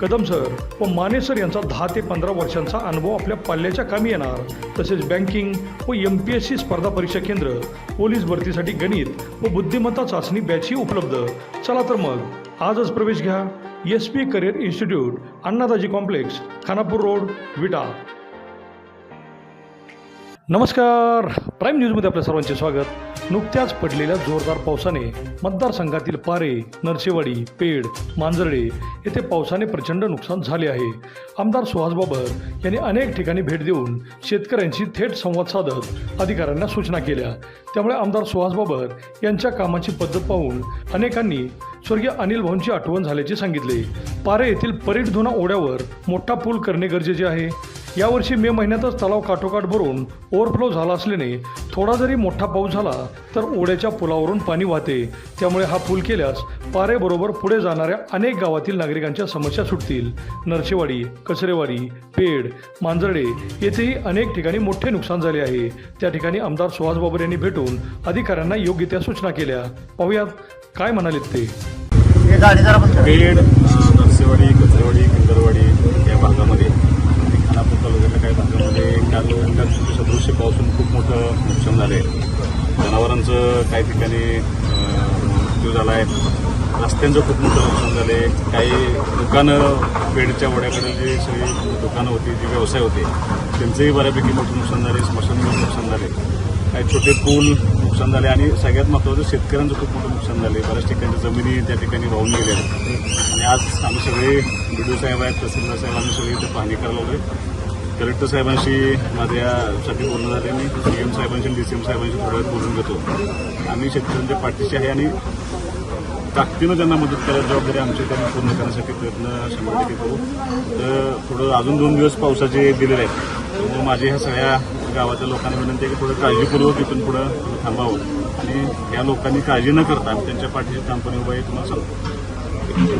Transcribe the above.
Kadam sir व Mane sir यांचा दहा ते पंधरा वर्षांचा अनुभव आपल्या पाल्याच्या कामी येणार. तसेच बँकिंग व एम पी एस सी स्पर्धा परीक्षा केंद्र पोलीस भरतीसाठी गणित व बुद्धिमत्ता चाचणी बॅचही उपलब्ध. चला तर मग आजच प्रवेश घ्या. S P career institute Annadaji complex Khanapur road Vita. नमस्कार. प्राईम न्यूजमध्ये आपल्या सर्वांचे स्वागत. नुकत्याच पडलेल्या जोरदार पावसाने मतदारसंघातील पारे नरसेवाडी पेड मांजरडे येथे पावसाने प्रचंड नुकसान झाले आहे. आमदार सुहास बाबर यांनी अनेक ठिकाणी भेट देऊन शेतकऱ्यांशी थेट संवाद साधत अधिकाऱ्यांना सूचना केल्या. त्यामुळे आमदार सुहास बाबर यांच्या कामाची पद्धत पाहून अनेकांनी स्वर्गीय अनिल भाऊंची आठवण झाल्याचे सांगितले. पारे येथील परेड धुना ओढ्यावर मोठा पूल करणे गरजेचे आहे. यावर्षी मे महिन्यातच तलाव काठोकाठ भरून ओव्हरफ्लो झाला असल्याने थोडा जरी मोठा पाऊस झाला तर ओढ्याच्या पुलावरून पाणी वाहते. त्यामुळे हा पूल केल्यास पारेबरोबर पुढे जाणाऱ्या अनेक गावातील नागरिकांच्या समस्या सुटतील. नरसेवाडी कचरेवाडी पेड मांजर्डे येथेही अनेक ठिकाणी मोठे नुकसान झाले आहे. त्या ठिकाणी आमदार सुहास बाबर यांनी भेटून अधिकाऱ्यांना योग्य त्या सूचना केल्या. पाहुयात काय म्हणालेत ते. हे गाडी जरा बंद कर. पेड अ, नरसेवाडी कचरेवाडी किंदरवाडी या भागामध्ये आणि खानापूर तालुक्यातल्या काही भागामध्ये काल काल सदृश्य पावसून खूप मोठं नुकसान झालं आहे जनावरांचं काही ठिकाणी मृत्यू झाला आहे रस्त्यांचं खूप मोठं नुकसान झालं आहे काही दुकानं पेडच्या वड्याकडे जी सगळी दुकानं होती जी व्यवसाय होते त्यांचंही बऱ्यापैकी मोठं नुकसान झाले स्मशानभूमी नुकसान झाले काही छोटे पूल नुकसान झाले आणि सगळ्यात महत्त्वाचं शेतकऱ्यांचं खूप मोठं नुकसान झाले बऱ्याच ठिकाणी जमिनी त्या ठिकाणी वाहून गेल्या आणि आज आम्ही सगळे बी साहेब आहेत तहसीलदार साहेब आम्ही सगळे इथे पाहणी करायला आलोय. कलेक्टर साहेबांशी माझ्यासाठी बोलणं झाले मी डी एम साहेबांशी डी सी एम साहेबांशी थोड्या वेळ बोलून घेतो. आम्ही शेतकऱ्यांच्या पाठीशी आहे आणि ताकदीनं त्यांना मदत करायची जबाबदारी आमची त्यांना पूर्ण करण्यासाठी प्रयत्न शंभर टक्के करू. तर थोडं अजून दोन दिवस पावसाचे दिलेले आहेत. त्यामुळे माझी ह्या सगळ्या गावाच्या लोकांना विनंती आहे की थोडं काळजीपूर्वक इथून पुढं थांबावं. आणि या लोकांनी काळजी न करता आम्ही त्यांच्या पाठीशी ठामपणे उभं आहे तुम्हाला सांगतो.